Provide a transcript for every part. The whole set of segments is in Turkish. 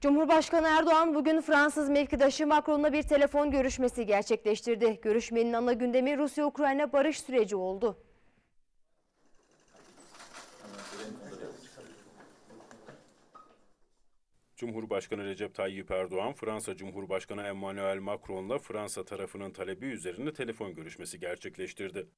Cumhurbaşkanı Erdoğan bugün Fransız mevkidaşı Macron'la bir telefon görüşmesi gerçekleştirdi. Görüşmenin ana gündemi Rusya-Ukrayna barış süreci oldu. Cumhurbaşkanı Recep Tayyip Erdoğan, Fransa Cumhurbaşkanı Emmanuel Macron'la Fransa tarafının talebi üzerine telefon görüşmesi gerçekleştirdi.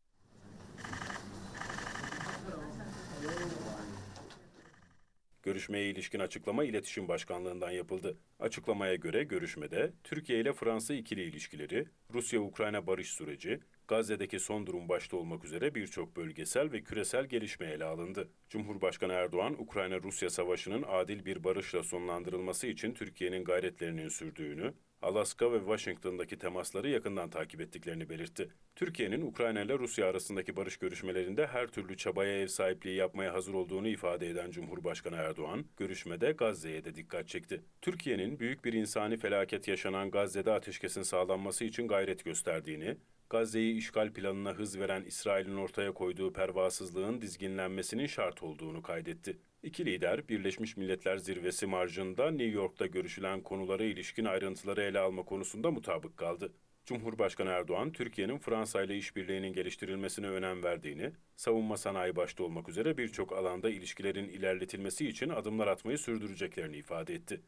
Görüşmeye ilişkin açıklama İletişim Başkanlığı'ndan yapıldı. Açıklamaya göre görüşmede Türkiye ile Fransa ikili ilişkileri, Rusya-Ukrayna barış süreci, Gazze'deki son durum başta olmak üzere birçok bölgesel ve küresel gelişme ele alındı. Cumhurbaşkanı Erdoğan, Ukrayna-Rusya savaşının adil bir barışla sonlandırılması için Türkiye'nin gayretlerinin sürdüğünü, Alaska ve Washington'daki temasları yakından takip ettiklerini belirtti. Türkiye'nin Ukrayna ile Rusya arasındaki barış görüşmelerinde her türlü çabaya ev sahipliği yapmaya hazır olduğunu ifade eden Cumhurbaşkanı Erdoğan, görüşmede Gazze'ye de dikkat çekti. Türkiye'nin büyük bir insani felaket yaşanan Gazze'de ateşkesin sağlanması için gayret gösterdiğini, Gazze'yi işgal planına hız veren İsrail'in ortaya koyduğu pervasızlığın dizginlenmesinin şart olduğunu kaydetti. İki lider Birleşmiş Milletler Zirvesi marjında New York'ta görüşülen konulara ilişkin ayrıntıları ele alma konusunda mutabık kaldı. Cumhurbaşkanı Erdoğan, Türkiye'nin Fransa ile işbirliğinin geliştirilmesine önem verdiğini, savunma sanayi başta olmak üzere birçok alanda ilişkilerin ilerletilmesi için adımlar atmayı sürdüreceklerini ifade etti.